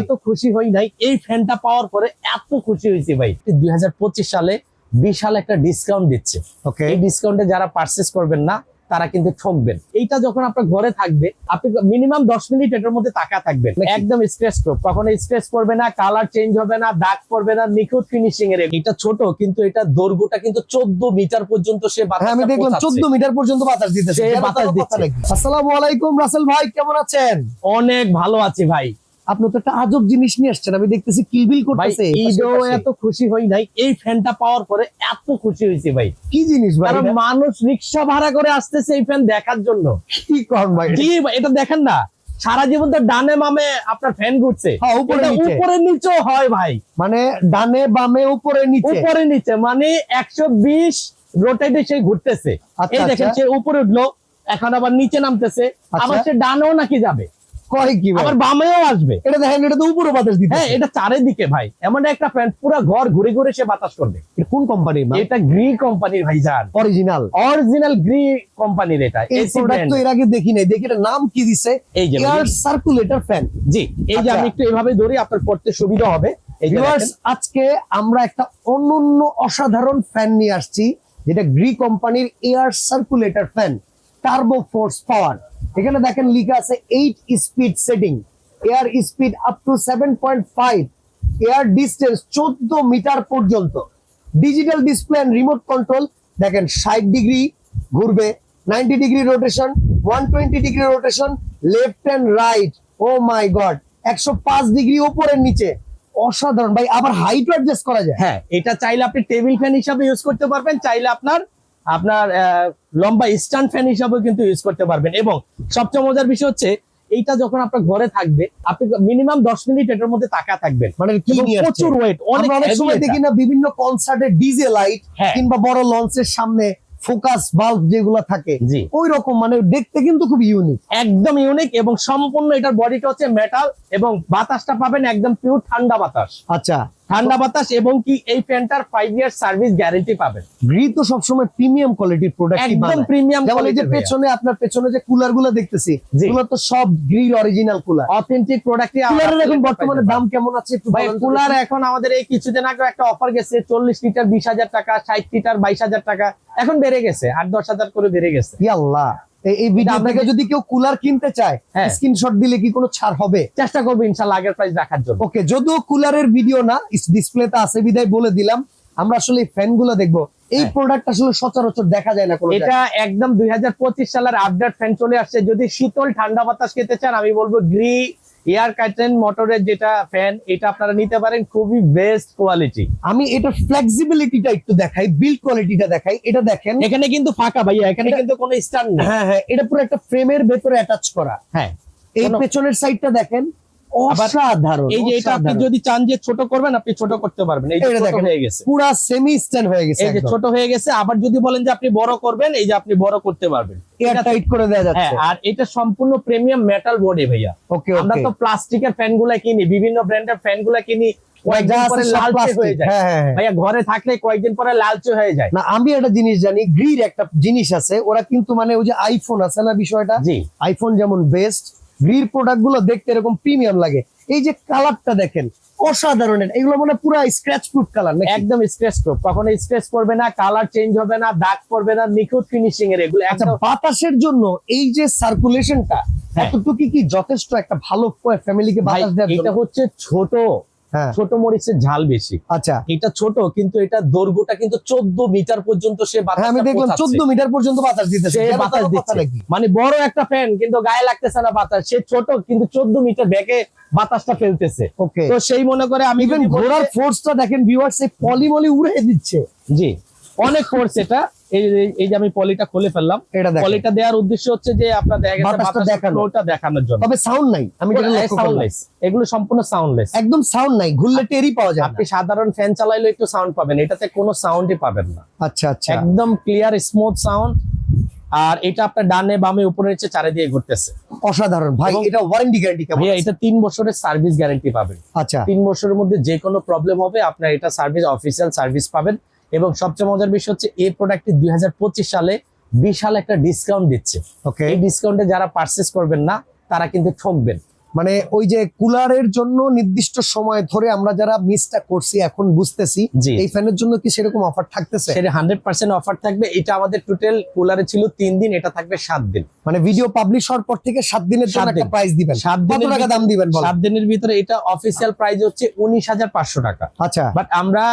এত খুশি হই নাই। এই ফ্যানটা পাওয়ার পরে এত খুশি হয়েছি ভাই। দুই সালে বিশাল একটা ডিসকাউন্ট দিচ্ছে। এই ডিসকাউন্টে যারা পারচেস করবেন না তারা কিন্তু ঠকবেন। এইটা যখন আপনার ঘরে থাকবে আপনি মিনিমাম দশ মিনিট এটার মধ্যে টাকা থাকবেন। একদম স্ট্রেস প্রুফ কখনো স্ট্রেস করবে না কালার চেঞ্জ হবে না দাগ পড়বে না নিখুঁত ফিনিশিং এর এটা ছোট কিন্তু এটা দৈর্ঘ্যটা কিন্তু চোদ্দ মিটার পর্যন্ত সে হ্যাঁ আমি দেখলাম চোদ্দ মিটার পর্যন্ত বাতাস দিতেছে? আসসালামু আলাইকুম রাসেল ভাই কেমন আছেন? অনেক ভালো আছি ভাই। আপনি তো একটা আজব জিনিস নিয়ে আসছেন আমি দেখতেছি কিলবিল করতেছে ঈদেও। এত খুশি হই নাই এই ফ্যানটা পাওয়ার পরে এত খুশি হয়েছি ভাই। কি জিনিস ভাই কারণ মানুষ রিক্সা ভাড়া করে আসতেছে এই ফ্যান দেখার জন্য। কি কর ভাই জি এটা দেখেন না সারা জীবন তো ডানে মামে আপনার ফ্যান ঘুরছে। হ্যাঁ, উপরে নিচে। হয় ভাই। মানে ডানে বামে উপরে নিচে। উপরে নিচে মানে একশো বিশ রোটেটে সে ঘুরতেছে। আচ্ছা, এই দেখেন আচ্ছা। সে উপরে উঠল এখন আবার নিচে নামতেছে। আচ্ছা। আবার সে ডানেও নাকি যাবে। কয় কি আবার বামেও আসবে। এটা দেখেন এটা তো উপরে বাতাস দিতে হ্যাঁ এটা চারিদিকে ভাই। এমন একটা ফ্যান পুরো ঘর ঘুরে ঘুরে সে বাতাস করবে। কোন কোম্পানি এটা গ্রি কোম্পানির অরিজিনাল অরিজিনাল গ্রি কোম্পানির এটা। এই প্রোডাক্ট তো এর আগে দেখি নাই। দেখি এটা নাম কি দিছে? এই যে এয়ার সার্কুলেটর ফ্যান জি এই যে আচ্ছা। আমি একটু এভাবে ধরি আপনার পড়তে সুবিধা হবে। আজকে আমরা একটা অনন্য অসাধারণ ফ্যান নিয়ে আসছি যেটা গ্রি কোম্পানির air circulator fan turbo force power এখানে দেখেন লেখা আছে eight speed setting air speed up to air distance চোদ্দ মিটার পর্যন্ত। ডিজিটাল ডিসপ্লে রিমোট কন্ট্রোল দেখেন ষাট ডিগ্রি ঘুরবে ninety degree rotation one twenty degree rotation left and right oh my god একশো পাঁচ ডিগ্রি উপরের নিচে। অসাধারণ, ভাই, আবার হাইট অ্যাডজাস্ট করা যায়। হ্যাঁ এটা চাইলে আপনি টেবিল ফ্যান হিসাবে ইউজ করতে পারবেন, চাইলে আপনার আপনার লম্বা স্ট্যান্ড ফ্যান হিসাবেও কিন্তু ইউজ করতে পারবেন। এবং সবচেয়ে মজার বিষয় হচ্ছে এইটা যখন আপনার ঘরে থাকবে আপনি মিনিমাম দশ মিনিট এটার মধ্যে টাকা থাকবেন। মানে কি? প্রচুর ওয়েট অনেক সময় দেখি না বিভিন্ন কনসার্টে ডিজে লাইট। কিংবা বড় লঞ্চের সামনে ফোকাস বাল্ব যেগুলো থাকে ওই রকম মানে দেখতে কিন্তু খুব ইউনিক একদম ইউনিক এবং সম্পূর্ণ এটার বডিটা হচ্ছে মেটাল এবং বাতাসটা পাবেন একদম পিওর ঠান্ডা বাতাস। আচ্ছা ঠান্ডা বাতাস এবং কি এই ফ্যানটার ফাইভ ইয়ার সার্ভিস গ্যারেন্টি পাবেন। তো সবসময় প্রিমিয়াম কোয়ালিটির প্রোডাক্ট একদম প্রিমিয়াম যেমন এই যে পেছনে আপনার পেছনে যে কুলারগুলো দেখতেছি। এগুলো তো সব গ্রিল অরিজিনাল কুলার অথেন্টিক প্রোডাক্টই কুলারের এখন বর্তমানে দাম কেমন আছে একটু ভাই কুলার এখন আমাদের এই কিছুদিন আগে একটা অফার গেছে চল্লিশ লিটার বিশ হাজার টাকা ষাট লিটার বাইশ হাজার টাকা। এখন বেড়ে গেছে আট দশ হাজার করে বেড়ে গেছে। ই আল্লাহ এই- ভিডিও আপনাকে- যদি কেউ কুলার কিনতে চায় হ্যাঁ। স্ক্রিনশট দিলে কি কোনো ছাড় হবে? চেষ্টা করব ইনশাল্লাহ আগের প্রাইস রাখার জন্য। ওকে যদিও কুলারের ভিডিও না ডিসপ্লেতে আছে বিদায় বলে দিলাম। আমরা আসলে এই ফ্যানগুলো দেখব। এই হ্যাঁ। প্রোডাক্ট আসলে সচরাচর দেখা যায় না এটা একদম দুই হাজার পঁচিশ সালের আপডেট ফ্যান চলে আসছে। যদি শীতল ঠান্ডা বাতাস খেতে চান আমি বলব গ্রি এয়ার কার্টেন মোটরের যেটা ফ্যান এটা আপনারা নিতে পারেন খুবই বেস্ট কোয়ালিটি আমি এটা ফ্লেক্সিবিলিটিটা একটু দেখাই বিল্ড কোয়ালিটিটা দেখাই। এটা দেখেন। এখানে কিন্তু ফাঁকা ভাইয়া এখানে কিন্তু কোনো স্টার নেই। হ্যাঁ হ্যাঁ এটা পুরো একটা ফ্রেমের ভেতরে অ্যাটাচ করা। হ্যাঁ। এই পেছনের সাইডটা দেখেন। অসাধারণ এই যে এটা আপনি যদি চান যে ছোট করবেন আপনি ছোট করতে পারবেন। এই যে ছোট হয়ে গেছে। পুরা সেমি স্ট্যান্ড হয়ে গেছে এই যে ছোট হয়ে গেছে আবার যদি বলেন যে আপনি বড় করবেন এই যে আপনি বড় করতে পারবেন। এয়ার টাইট করে দেওয়া হ্যাঁ যাচ্ছে। আর এটা সম্পূর্ণ প্রিমিয়াম মেটাল বডি ভাইয়া। ওকে আমরা তো প্লাস্টিকের কিনি বিভিন্ন ব্র্যান্ডের কিনি হয়ে যায়। হ্যাঁ ঘরে থাকলে কয়েকদিন পরে লালচে হয়ে যায়। না আমি একটা জিনিস জানি গ্রির একটা জিনিস আছে ওরা কিন্তু মানে ওই যে আইফোন আছে না বিষয়টা? আইফোন যেমন বেস্ট গ্রির প্রোডাক্টগুলো দেখতে এরকম প্রিমিয়াম লাগে। এই যে কালারটা দেখেন অসাধারণ এগুলো মানে পুরো স্ক্র্যাচ প্রুফ কালার একদম স্ক্র্যাচ প্রুফ কখনো স্ক্র্যাচ করবে না কালার চেঞ্জ হবে না দাগ পড়বে না নিখুঁত ফিনিশিং এর এগুলো আচ্ছা বাতাসের জন্য এই যে সার্কুলেশনটা হ্যাঁ। এতটুকু কি যথেষ্ট একটা ভালো ফ্যামিলিকে বাতাস দেয় এটা হচ্ছে ছোট। ছোট মরিচের ঝাল বেশি। আচ্ছা। এটা ছোট কিন্তু এটা দৈর্ঘ্যটা কিন্তু চোদ্দ মিটার পর্যন্ত সে হ্যাঁ আমি দেখলাম চোদ্দ মিটার পর্যন্ত বাতাস দিতেছে। বাতাস দিচ্ছে? মানে বড় একটা ফ্যান কিন্তু গায়ে লাগতেছে না বাতাস। সে ছোট কিন্তু চোদ্দ মিটার ব্যাগে বাতাসটা ফেলতেছে। ওকে। তো সেই মনে করে আমি ঘোড়ার ফোর্সটা দেখেন ভিউয়ার্স এই পলিমলি উড়ে দিচ্ছে। জি। অনেক ফোর্স এটা। এই এই- যে আমি পলিটা খুলে ফেললাম এটা পলিটা দেওয়ার উদ্দেশ্য হচ্ছে যে আপনার দেখা গেছে বাতাসটা বাতাসের দেখানো। ফ্লোটা দেখানোর জন্য। তবে সাউন্ড নাই আমি যেটা লক্ষ্য করলাম। এগুলো সম্পূর্ণ সাউন্ডলেস একদম সাউন্ড নাই ঘুরলে টেরই পাওয়া যায় আপনি সাধারণ ফ্যান চালাইলে একটু সাউন্ড পাবেন এটাতে কোনো সাউন্ডই পাবেন না। আচ্ছা আচ্ছা। একদম ক্লিয়ার স্মুথ সাউন্ড আর এটা আপনার ডানে বামে উপরে নিচে চারিদিকে ঘুরতেছে। অসাধারণ। ভাই এটা ওয়ারেন্টি গ্যারান্টি কেমন ভাইয়া এটা তিন বছরের সার্ভিস গ্যারান্টি পাবেন। আচ্ছা। তিন বছরের মধ্যে যে কোনো প্রবলেম হবে আপনার এটা সার্ভিস অফিসিয়াল সার্ভিস পাবেন। এবং সবচেয়ে মজার বিষয় হচ্ছে এই প্রোডাক্টটি দুই সালে বিশাল একটা ডিসকাউন্ট দিচ্ছে। ওকে এই ডিসকাউন্টে যারা পারচেস করবেন না তারা কিন্তু ঠকবেন। মানে ওই যে কুলারের জন্য নির্দিষ্ট সময় ধরে আমরা যারা মিসটা করছি এখন বুঝতেছি। এই ফ্যানের জন্য কি সেরকম অফার থাকতেছে? সেটা হান্ড্রেড পার্সেন্ট অফার থাকবে। এটা আমাদের টোটাল কুলারে ছিল তিন দিন এটা থাকবে সাত দিন। মানে ভিডিও পাবলিশ হওয়ার পর থেকে সাত দিনের জন্য একটা প্রাইস দিবেন। সাত কত দিনের টাকা দাম দিবেন সাত দিনের ভিতরে এটা অফিসিয়াল প্রাইস হচ্ছে উনিশ হাজার পাঁচশো টাকা। আচ্ছা। বাট আমরা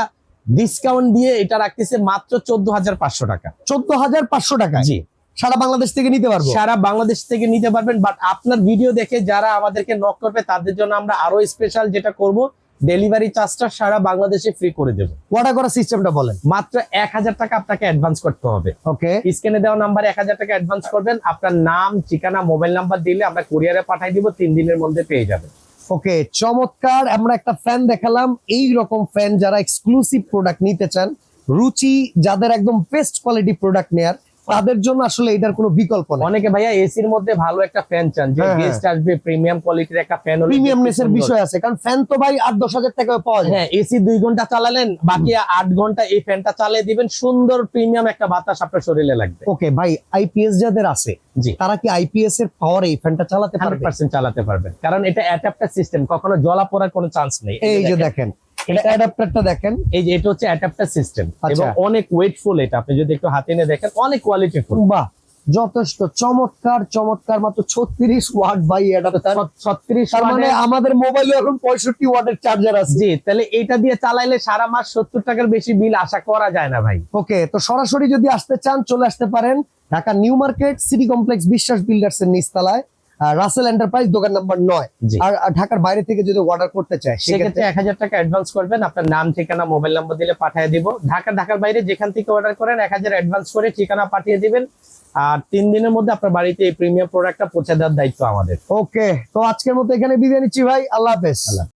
ডিসকাউন্ট দিয়ে এটা রাখতেছি মাত্র চোদ্দ হাজার পাঁচশো টাকা। চোদ্দ হাজার পাঁচশো টাকা জি। সারা বাংলাদেশ থেকে নিতে পারব? সারা বাংলাদেশ থেকে নিতে পারবেন বাট আপনার ভিডিও দেখে যারা আমাদেরকে নক করবে তাদের জন্য আমরা আরও স্পেশাল যেটা করব ডেলিভারি চার্জটা সারা বাংলাদেশে ফ্রি করে দেব। অর্ডার করার সিস্টেমটা বলেন? মাত্র এক হাজার টাকা আপনাকে অ্যাডভান্স করতে হবে। ওকে স্ক্রিনে দেওয়া নাম্বার এক হাজার টাকা অ্যাডভান্স করবেন আপনার নাম ঠিকানা মোবাইল নাম্বার দিলে আমরা কুরিয়ারে পাঠাই দিব তিন দিনের মধ্যে পেয়ে যাবেন। ওকে চমৎকার, আমরা একটা ফ্যান দেখালাম। এই রকম ফ্যান যারা এক্সক্লুসিভ প্রোডাক্ট নিতে চান, রুচি যাদের একদম বেস্ট কোয়ালিটি প্রোডাক্ট নেয়ার তাদের জন্য আসলে এটার কোনো বিকল্প নেই। অনেকে ভাইয়া এসির মধ্যে ভালো একটা ফ্যান চান যে হ্যাঁ, গেস্ট আসবে প্রিমিয়াম কোয়ালিটির একটা ফ্যান হলে প্রিমিয়ামনেসের সুন্দর। বিষয় আছে কারণ ফ্যান তো ভাই আট দশ হাজার টাকা পাওয়া যায়। হ্যাঁ এসি দুই ঘণ্টা চালালেন বাকি আট ঘণ্টা এই ফ্যানটা চালিয়ে দিবেন সুন্দর প্রিমিয়াম একটা বাতাস আপনার শরীরে লাগবে। ওকে ভাই আইপিএস যাদের আছে জি। তারা কি আইপিএস এর পাওয়ারে এই ফ্যানটা চালাতে পারবে? পার্সেন্ট চালাতে পারবেন কারণ এটা অ্যাডাপ্টার সিস্টেম কখনো জলা পড়ার কোনো চান্স নেই। এই যে দেখেন এটা অ্যাডাপ্টারটা দেখেন। এই যে এটা হচ্ছে অ্যাডাপ্টার সিস্টেম আচ্ছা। এবং অনেক ওয়েটফুল এটা। আপনি যদি একটু হাতে নিয়ে দেখেন অনেক কোয়ালিটিফুল বাহ যথেষ্ট। চমৎকার চমৎকার মাত্র ছত্রিশ ওয়াট বাই অ্যাডাপ্টার ছত্রিশ তার মানে আমাদের মোবাইলে এখন পঁয়ষট্টি ওয়াটের চার্জার আছে। জি তাহলে এটা দিয়ে চালাইলে সারা মাস সত্তর টাকার বেশি বিল আশা করা যায় না ভাই। ওকে তো সরাসরি যদি আসতে চান চলে আসতে পারেন Dhaka new market city complex Biswas builders এর নিচতলায়। রাসেল এন্টারপ্রাইজ দোকান নাম্বার নয়। আর ঢাকার বাইরে থেকে যদি অর্ডার করতে চায় সেক্ষেত্রে সেক্ষেত্রে এক হাজার টাকা অ্যাডভান্স করবেন আপনার নাম ঠিকানা মোবাইল নাম্বার দিলে পাঠিয়ে দিব। ঢাকা ঢাকার বাইরে যেখান থেকে অর্ডার করেন এক হাজার অ্যাডভান্স করে ঠিকানা পাঠিয়ে দিবেন। আর তিন দিনের মধ্যে আপনার বাড়িতে এই প্রিমিয়াম প্রোডাক্টটা পৌঁছে দেওয়ার দায়িত্ব আমাদের। ওকে তো আজকের মতো এখানে বিদায় নিচ্ছি ভাই আল্লাহ হাফেজ। আল্লাহ